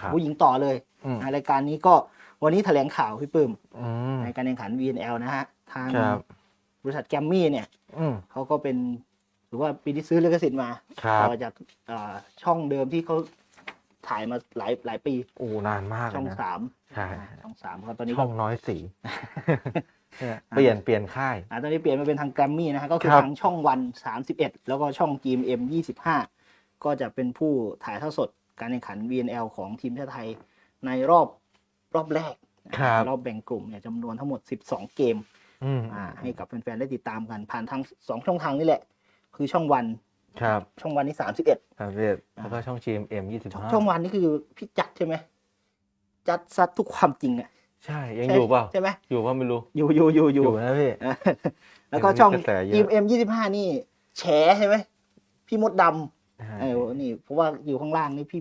ครับผู้หญิงต่อเลยอืมนะรายการนี้ก็วันนี้แถลงข่าวพี่ปื้มอืม ในการแข่งขัน VNL นะฮะ ทางครับ บริษัทแกรมมี่เนี่ยอืม เขาก็เป็นหรือว่าปีที่ซื้อลิขสิทธิ์มาครับ ต่อจากเอ่อช่องเดิมที่เขาถ่ายมาหลายหลายปีโอ้นานมากเลช่อยงนะ สามใช่ อ่าช่องสามก็ตอนนี้ช่ก็องน้อยสีเนี่ยเปลี่ยนเปลี่ยนค่าย อ่าตอนนี้เปลี่ยนมาเป็นทางแกรมมี่นะฮะก็คือครับทางช่องวัน 31 แล้วก็ช่อง GMM 25 ก็จะเป็นผู้ถ่ายทอดสด การแข่งขัน VNL ของทีมชาติไทยในรอบรอบแรกครับรอบแบ่งกลุ่มเนี่ยจำนวนทั้งหมด 12 เกมอืมอ่าให้กับแฟนๆได้ติดตามกันผ่านทางสองช่องทางนี่แหละ คือช่องวันครับช่องวันนี่31ครับพี่แล้วก็ช่อง GMM ยี่สิบช่องห้าช่องวันนี่คือพี่จัดใช่ไหมจัดซัดทุกความจริงอะใช่ยังอยู่เปล่าใช่ไหมอยู่เปล่าไม่รู้อยู่อยู่อยู่อยู่นะพี่อะแล้วก็ช่องกระแสเยอะ GMM 25นี่แฉใช่ไหมพี่มดดำเออ นี่ เพราะว่าอยู่ข้างล่างนี่พี่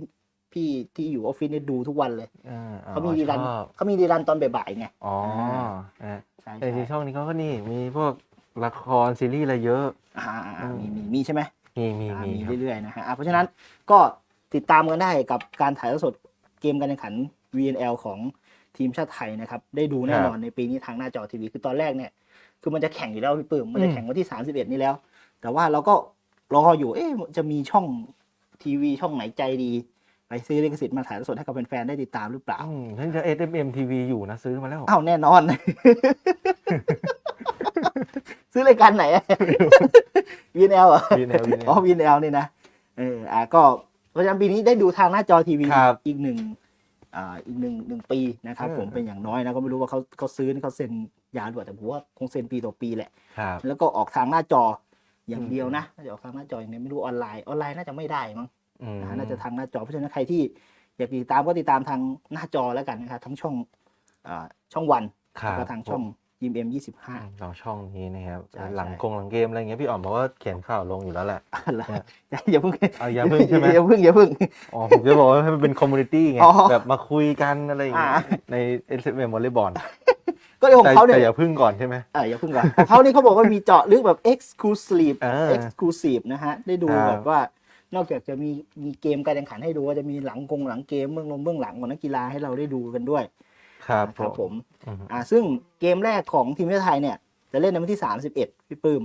พี่ที่อยู่ออฟฟิศเนี่ยดูทุกวันเลยอ่าเขามีดีรันชอบเขามีดีรันตอนบ่ายๆไงอ๋ออ่าอ่าใช่แต่ที่ใช่ช่องนี้เขาก็นี่มีพวกละครซีรีส์อะไรเยอะ อ่าอ่าอ่าอืมมีมีมีใช่ไหม มีมีอ่ามีมีครับ เรื่อย ๆ นะฮะอะเพราะฉะนั้นก็ติดตามกันได้กับการถ่ายทอดสดเกมการแข่งขัน VNL ของทีมชาติไทยนะครับ ได้ดูแน่นอนในปีนี้ทางหน้าจอทีวี คือตอนแรกเนี่ย คือมันจะแข่งอยู่แล้วพี่ปื้มมันจะแข่งวันที่ 31 นี้แล้ว แต่ว่าเราก็รออยู่ เอ๊ะจะมีช่อง ทีวีช่องไหนใจดี ไปซื้อลิขสิทธิ์มาถ่ายทอดสดให้กับแฟนๆได้ติดตามหรือเปล่าอืมฉันจะ SMM TV อยู่นะซื้อมาแล้ว อ้าวแน่นอน ซื้อรายการไหน VNL เหรอ VNL อ๋อ VNL นี่นะเอออะก็เพราะฉะนั้นปีนี้ได้ดูทางหน้าจอทีวีครับอีกหนึ่งอ่าอีกหนึ่งหนึ่งปีนะครับ เออ ผมเป็นอย่างน้อยนะก็ไม่รู้ว่าเขาเขาซื้อนี่เขาเซ็นยาวหรือเปล่าแต่ผมว่าคงเซ็นปีต่อปีแหละ ครับ แล้วก็ออกทางหน้าจอ อย่างอืมเดียวนะน่าจะออกทางหน้าจออย่างเดียวไม่รู้ออนไลน์ออนไลน์น่าจะไม่ได้มั้งอืมนะน่าจะทางหน้าจอเพราะฉะนั้นใครที่อยากติดตามก็ติดตามทางหน้าจอแล้วกันนะครับทั้งช่องอ่าช่องวันครัแล้วบก็ทางช่องยิมเอ็มยี่สิบอืห้ามเราช่องนี้นะครับใช่หลังใช่กงหลังเกมอะไรเงี้ยพี่อ๋อมบอกว่าเขียนข่าวลงอยู่แล้วแหละอย่าเพิ่งเอาอย่าเพิ่งใช่ไหมอย่าเพิ่งอย่าเพิ่งอ๋อผมจะบอกว่าให้มันเป็นคอมมูนิตี้ไงอ๋อแบบมาคุยกันอะไรอย่างเงี้ยอ่าใน SMM วอลเลย์บอล ก็เรื่องของแต่เขาเนี่แต่ยอย่าพึ่งก่อนใช่ไหมเอออย่าเพิ่งก่อนของเขานี่เขาบอกว่ามีเจาะลึกแบบ exclusive เออ exclusive นะฮะ ได้ดูครับแบบว่านอกจากจะมีมีเกมการแข่งขันให้ดูว่าจะมีหลังกงหลังเกมเบื้องลงเบื้องหลังของนักกีฬาให้เราได้ดูกันด้วย ครับนะครับผมอืมอ่าซึ่งเกมแรกของทีมชาติไทยเนี่ย จะเล่นในวันที่ 31 พี่ปื้ม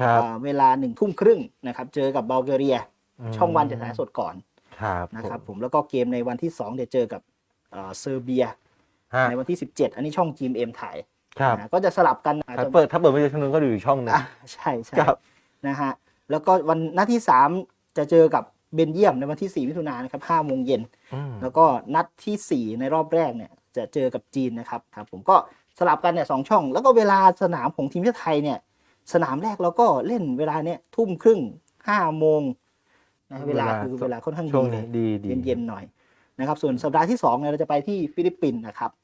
ครับอ่าเวลาหนึ่งทุ่มครึ่งนะครับ เจอกับบัลแกเรีย ช่องวันจะถ่ายสดก่อนครับนะครับผมผมแล้วก็เกมในวันที่2เดี๋ยวเจอกับเอ่อเซอร์เบียฮะ ในวันที่ 17 อันนี้ช่อง GMM ถ่ายครับนะก็จะสลับกันอาจถ้าจะเปิดถ้าเปิดไม่ใช่ช่องนึงก็ดูอีกช่องหนึงอะใช่ใช่ครับนะฮะแล้วก็วันนัดที่ 3 จะเจอกับเบนเยียมในวันที่ 4 มิถุนายนนะครับ5โมงเย็นอืมแล้วก็นัดทีสี่ 4 ในรอบแรกเนี่ย จะเจอกับจีนนะครับครับผมก็สลับกันเนี่ยสองช่อง แล้วก็เวลาสนามของทีมชาติไทยเนี่ย สนามแรกเราก็เล่นเวลาเนี่ยทุ่มครึ่งห้าโมงนะเวลาคือเวลาค่อนข้างช่วดีงเลนี้ยดีดีเย็นๆหน่อยนะครับ ส่วนสัปดาห์ที่2เนี่ยเราจะไปที่ฟิลิปปินส์นะครับครับอ่า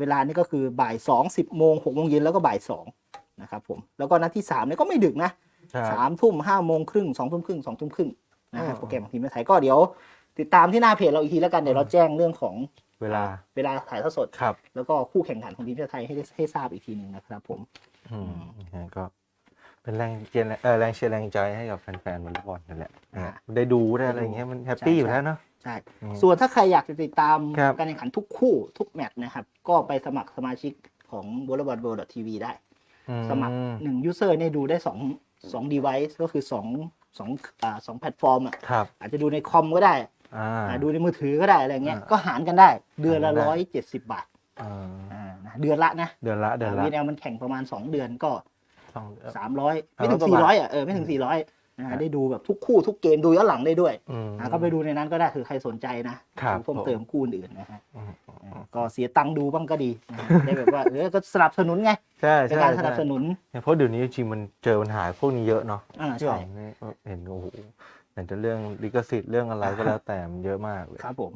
เวลานี่ก็คือบ่ายสองสิบโมงหกโมงเย็นแล้วก็บ่ายสองนะครับผมแล้วก็นัดที่สามเนี่ยก็ไม่ดึกนะครับสามทุ่มห้าโมงครึ่งสองทุ่มครึ่งสองทุ่มครึ่งนะครับอ๋อโปรแกรมของทีมชาติไทยก็เดี๋ยวติดตามที่หน้าเพจเราอีกทีแล้วกันเดี๋ยวเราแจ้งเรื่องของเวลาเวลาถ่ายทอดสดครับ แล้วก็คู่แข่งขันของทีมชาติไทยให้ได้ให้ทราบอีกทีหนึ่งนะครับ ผมอืมนะก็เป็นแรงเชียร์เออแรงเชียร์แรงใจให้กับแฟนๆวอลเลย์บอลนั่นแหละนะฮะได้ดูได้อะไรอย่างเงี้ยมันแฮปปี้อยู่แล้วเนาะ ใช่ อืม ส่วนถ้าใครอยากจะติดตามครับ การแข่งขันทุกคู่ทุกแมตช์นะครับ ก็ไปสมัครสมาชิกของ v o l l e y b a l l w o r l d t v ได้สมัครอืหนึ่งยูเซอร์เนี่ยดูได้สองสอง device ก็คือสองสองอ่าสองแพลตฟอร์มอะครับอาจจะดูในคอมก็ได้อ่า อ่าดูในมือถือก็ได้อะไรเงี้ยอ่าก็หารกันได้ เดือนละหารกันได้ ร้อยเจ็ดสิบบาทอ่าอ่านะเดือนละนะเดือนละเดือนละวีเอลมันแข่งประมาณสองเดือนก็สองเดือนสามร้อยไม่ถึง300กว่าสี่บาร้อยทอะเออไม่ถึงสี่ร้อย นะครัฮะบได้ดูแบบทุกคู่ทุกเกมดูย้อนหลังได้ด้วยอืมอ่าก็ไปดูในนั้นก็ได้คือใครสนใจนะครับดูเพิ่มผมเติมคู่อื่นๆนะฮะอืมอ่าก็เสียตังค์ดูบ้างก็ดีนะฮะได้แบบว่าเออก็สนับสนุนไงใช่เป็นใช่การสใช่นับสนุนเนี่ยเพราะเดี๋ยวนี้จริงๆมันเจอปัญหาพวกนี้เยอะเนาะอ่าที่ใช่ออกเนี่ยเห็นโอ้โหไหนจะเรื่องลิขสิทธิ์เรื่องอะไรก็แล้วแต่มันเยอะมากเลย ครับผม